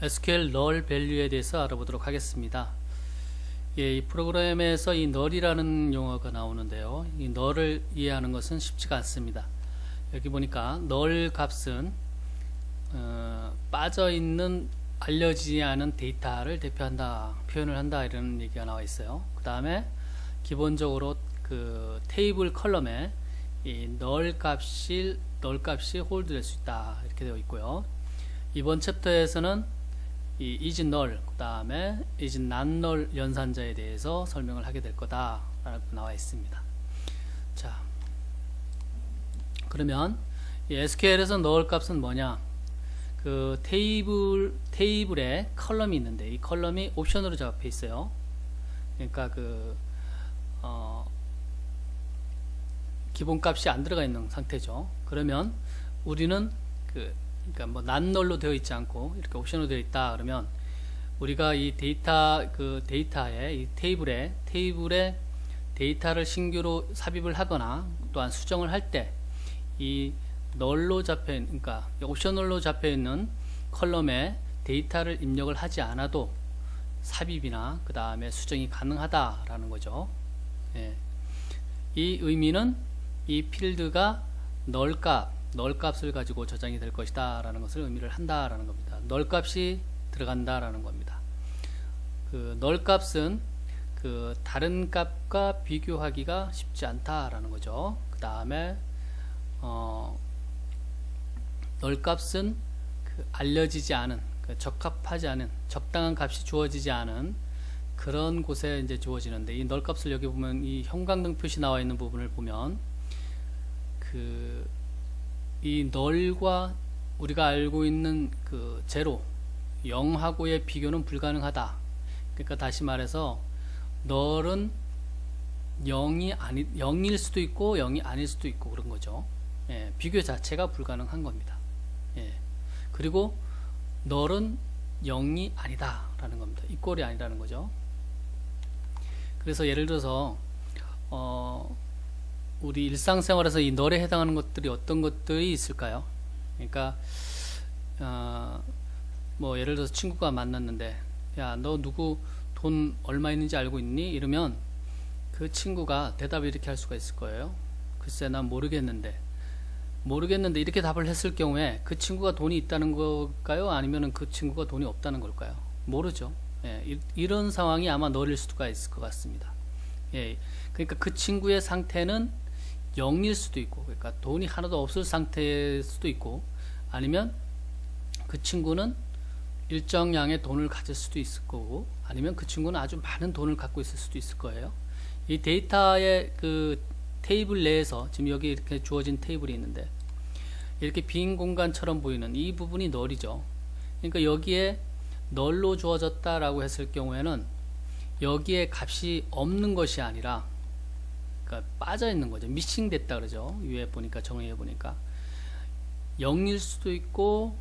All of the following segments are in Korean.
SQL null value에 대해서 알아보도록 하겠습니다. 예, 이 프로그램에서 이 null이라는 용어가 나오는데요. 이 null을 이해하는 것은 쉽지가 않습니다. 여기 보니까 null 값은 어, 빠져 있는 알려지지 않은 데이터를 대표한다, 표현을 한다 이런 얘기가 나와 있어요. 그 다음에 기본적으로 그 테이블 컬럼에 이 null 값이 null 값이 홀드될 수 있다 이렇게 되어 있고요. 이번 챕터에서는 이 null 그 다음에 null 연산자에 대해서 설명을 하게 될 거다라고 나와 있습니다. 자, 그러면 이 SQL에서 null 값은 뭐냐? 그 테이블 테이블에 컬럼이 있는데 이 컬럼이 옵션으로 잡혀 있어요. 그러니까 그 어, 기본 값이 안 들어가 있는 상태죠. 그러면 우리는 그 그러니까 뭐 난널로 되어 있지 않고 이렇게 옵션으로 되어 있다 그러면 우리가 이 데이터 그 데이터에 이 테이블에 테이블에 데이터를 신규로 삽입을 하거나 또한 수정을 할 때 이 널로 잡혀 있는 그러니까 옵셔널로 잡혀 있는 컬럼에 데이터를 입력을 하지 않아도 삽입이나 그 다음에 수정이 가능하다라는 거죠. 예. 이 의미는 이 필드가 널 값, 널 값을 가지고 저장이 될 것이다 라는 것을 의미를 한다 라는 겁니다. 널 값이 들어간다 라는 겁니다. 그널 값은 그 다른 값과 비교하기가 쉽지 않다라는 거죠. 그 다음에 어, 널 값은 그 알려지지 않은 그 적합하지 않은 적당한 값이 주어지지 않은 그런 곳에 이제 주어지는데 이 널 값을 여기 보면 이 형광등 표시 나와 있는 부분을 보면 그 이 널과 우리가 알고 있는 그 제로 0하고의 비교는 불가능하다. 그러니까 다시 말해서 널은 0이 아니 0일 수도 있고 0이 아닐 수도 있고 그런 거죠. 예, 비교 자체가 불가능한 겁니다. 예. 그리고 널은 0이 아니다라는 겁니다. 이꼴이 아니라는 거죠. 그래서 예를 들어서 어, 우리 일상생활에서 이 널에 해당하는 것들이 어떤 것들이 있을까요? 그러니까 어, 뭐 예를 들어서 친구가 만났는데 야 너 누구 돈 얼마 있는지 알고 있니? 이러면 그 친구가 대답을 이렇게 할 수가 있을 거예요. 글쎄 난 모르겠는데 모르겠는데 이렇게 답을 했을 경우에 그 친구가 돈이 있다는 걸까요? 아니면 그 친구가 돈이 없다는 걸까요? 모르죠. 예, 이, 런 상황이 아마 너릴 수가 있을 것 같습니다. 예, 그러니까 그 친구의 상태는 0일 수도 있고, 그러니까 돈이 하나도 없을 상태일 수도 있고, 아니면 그 친구는 일정량의 돈을 가질 수도 있을 거고, 아니면 그 친구는 아주 많은 돈을 갖고 있을 수도 있을 거예요. 이 데이터의 그 테이블 내에서 지금 여기 이렇게 주어진 테이블이 있는데 이렇게 빈 공간처럼 보이는 이 부분이 널이죠. 그러니까 여기에 널로 주어졌다라고 했을 경우에는 여기에 값이 없는 것이 아니라 그러니까 빠져 있는 거죠. 미싱 됐다 그러죠. 위에 보니까 정의해 보니까 0일 수도 있고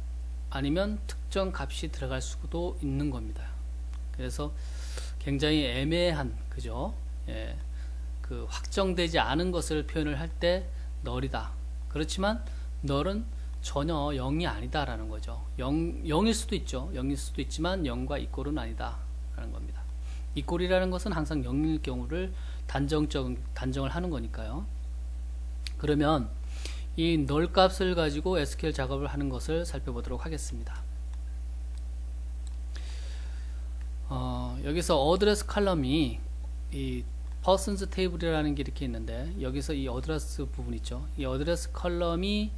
아니면 특정 값이 들어갈 수도 있는 겁니다. 그래서 굉장히 애매한 그죠? 예. 그 확정되지 않은 것을 표현을 할 때 널이다. 그렇지만 널은 전혀 0이 아니다라는 거죠. 0, 0일 수도 있죠. 0일 수도 있지만 0과 이꼴은 아니다. 라는 겁니다. 이 꼴이라는 것은 항상 0일 경우를 단정적, 단정을 하는 거니까요. 그러면 이 널 값을 가지고 SQL 작업을 하는 것을 살펴보도록 하겠습니다. 어, 여기서 어드레스 칼럼이 이 persons table이라는 게 이렇게 있는데 여기서 이 어드레스 부분 있죠. 이 어드레스 컬럼이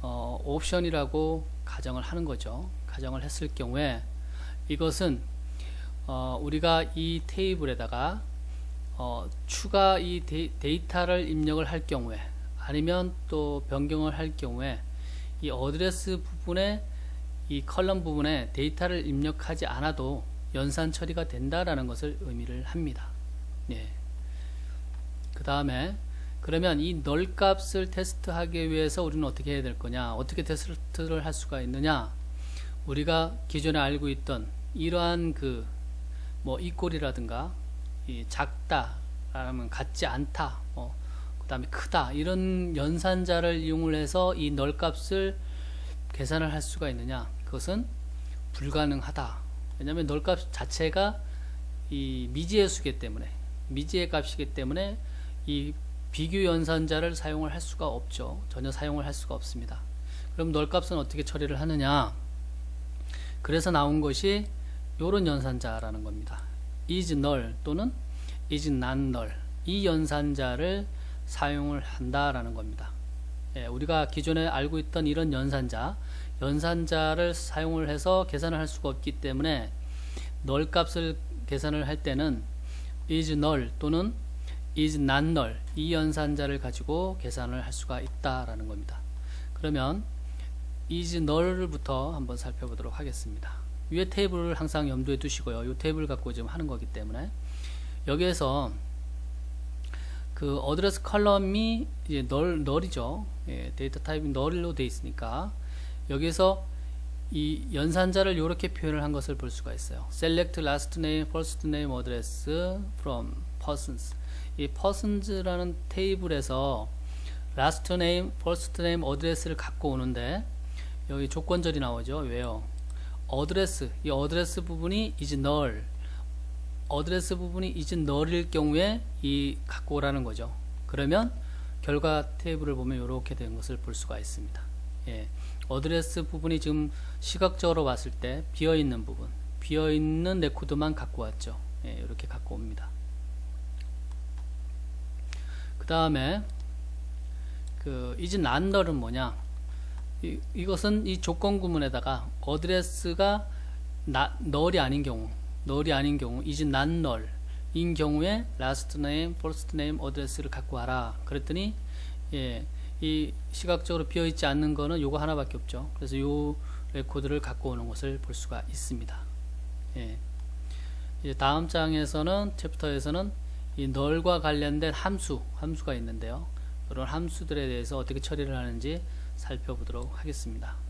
어, 옵션이라고 가정을 하는 거죠. 가정을 했을 경우에 이것은 어, 우리가 이 테이블에다가 어, 추가 이 데이, 터를 입력을 할 경우에 아니면 또 변경을 할 경우에 이 어드레스 부분에 이 컬럼 부분에 데이터를 입력하지 않아도 연산 처리가 된다라는 것을 의미를 합니다. 네. 그 다음에 그러면 이 널 값을 테스트하기 위해서 우리는 어떻게 해야 될 거냐 어떻게 테스트를 할 수가 있느냐 우리가 기존에 알고 있던 이러한 그 뭐 이꼴이라든가 이 작다 라면 같지 않다 뭐 그다음에 크다 이런 연산자를 이용을 해서 이 널 값을 계산을 할 수가 있느냐 그것은 불가능하다. 왜냐하면 널값 자체가 이 미지의 수기 때문에 미지의 값이기 때문에 이 비교 연산자를 사용을 할 수가 없죠. 전혀 사용을 할 수가 없습니다. 그럼 널 값은 어떻게 처리를 하느냐? 그래서 나온 것이 요런 연산자라는 겁니다. is null 또는 is null 이 연산자를 사용을 한다라는 겁니다. 예, 우리가 기존에 알고 있던 이런 연산자, 연산자를 사용을 해서 계산을 할 수가 없기 때문에 널 값을 계산을 할 때는 is null 또는 is not null 이 연산자를 가지고 계산을 할 수가 있다라는 겁니다. 그러면 is null부터 한번 살펴보도록 하겠습니다. 위에 테이블을 항상 염두에 두시고요. 이 테이블 갖고 지금 하는 거기 때문에 여기에서 그 어드레스 컬럼이 이제 널 널이죠. 예, 데이터 타입이 널로 돼 있으니까 여기서 이 연산자를 이렇게 표현을 한 것을 볼 수가 있어요. Select last name, first name, address from persons. 이 persons라는 테이블에서 last name, first name, address를 갖고 오는데 여기 조건절이 나오죠. 왜요? 어드레스, 이 어드레스 부분이 is null. 어드레스 부분이 is null일 경우에 이 갖고 오라는 거죠. 그러면 결과 테이블을 보면 이렇게 된 것을 볼 수가 있습니다. 예. 어드레스 부분이 지금 시각적으로 봤을 때 비어 있는 부분, 비어 있는 레코드만 갖고 왔죠. 예, 이렇게 갖고 옵니다. 그 다음에 그 is not null은 뭐냐? 이, 이것은 이 조건 구문에다가 어드레스가 나, 널이 아닌 경우, 널이 아닌 경우, is not null 인 경우에 last name, first name, 어드레스를 갖고 와라. 그랬더니 예, 이 시각적으로 비어 있지 않는 거는 요거 하나밖에 없죠. 그래서 요 레코드를 갖고 오는 것을 볼 수가 있습니다. 예. 이제 다음 장에서는 챕터에서는 이 널과 관련된 함수, 함수가 있는데요. 그런 함수들에 대해서 어떻게 처리를 하는지 살펴보도록 하겠습니다.